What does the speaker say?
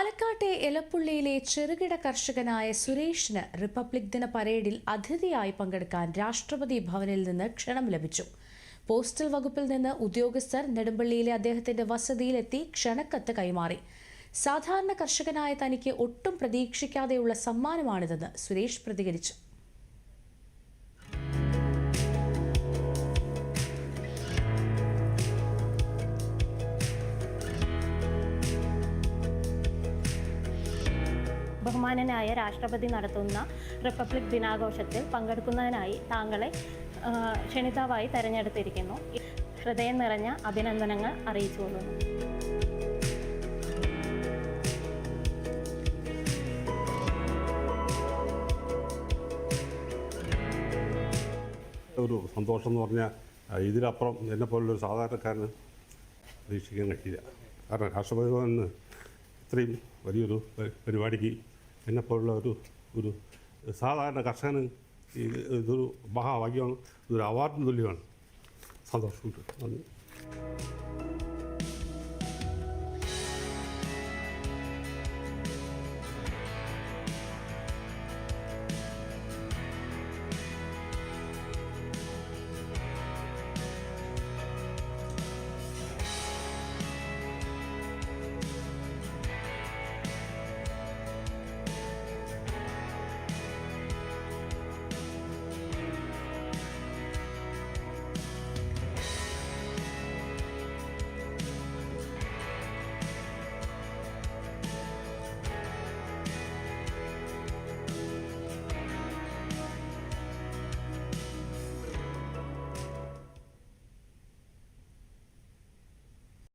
പാലക്കാട്ടെ എലപ്പുള്ളിയിലെ ചെറുകിട കർഷകനായ സുരേഷിന് റിപ്പബ്ലിക് ദിന പരേഡിൽ അതിഥിയായി പങ്കെടുക്കാൻ രാഷ്ട്രപതി ഭവനിൽ നിന്ന് ക്ഷണം ലഭിച്ചു. പോസ്റ്റൽ വകുപ്പിൽ നിന്ന് ഉദ്യോഗസ്ഥർ നെടുമ്പള്ളിയിലെ അദ്ദേഹത്തിന്റെ വസതിയിലെത്തി ക്ഷണക്കത്ത് കൈമാറി. സാധാരണ കർഷകനായ തനിക്ക് ഒട്ടും പ്രതീക്ഷിക്കാതെയുള്ള സമ്മാനമാണിതെന്ന് സുരേഷ് പ്രതികരിച്ചു. ബഹുമാനനായ രാഷ്ട്രപതി നടത്തുന്ന റിപ്പബ്ലിക് ദിനാഘോഷത്തിൽ പങ്കെടുക്കുന്നതിനായി താങ്കളെ ക്ഷണിതാവായി തെരഞ്ഞെടുത്തിരിക്കുന്നു. ഹൃദയം നിറഞ്ഞ അഭിനന്ദനങ്ങൾ അറിയിച്ചു കൊള്ളുന്നു. ഒരു സന്തോഷം എന്ന് പറഞ്ഞാൽ ഇതിലപ്പുറം എന്നെ പോലുള്ളൊരു സാധാരണക്കാരന് പ്രതീക്ഷിക്കാൻ കഴിയില്ല. കാരണം രാഷ്ട്രപതി ഭവനിൽ ഇത്രയും വലിയൊരു പരിപാടിക്ക് എന്നെ പോലുള്ള ഒരു ഒരു സാധാരണ കർഷകന് ഈ ഇതൊരു മഹാഭാഗ്യമാണ് ഇതൊരു അവാർഡിന് തുല്യമാണ് സന്തോഷമുണ്ട് നന്ദി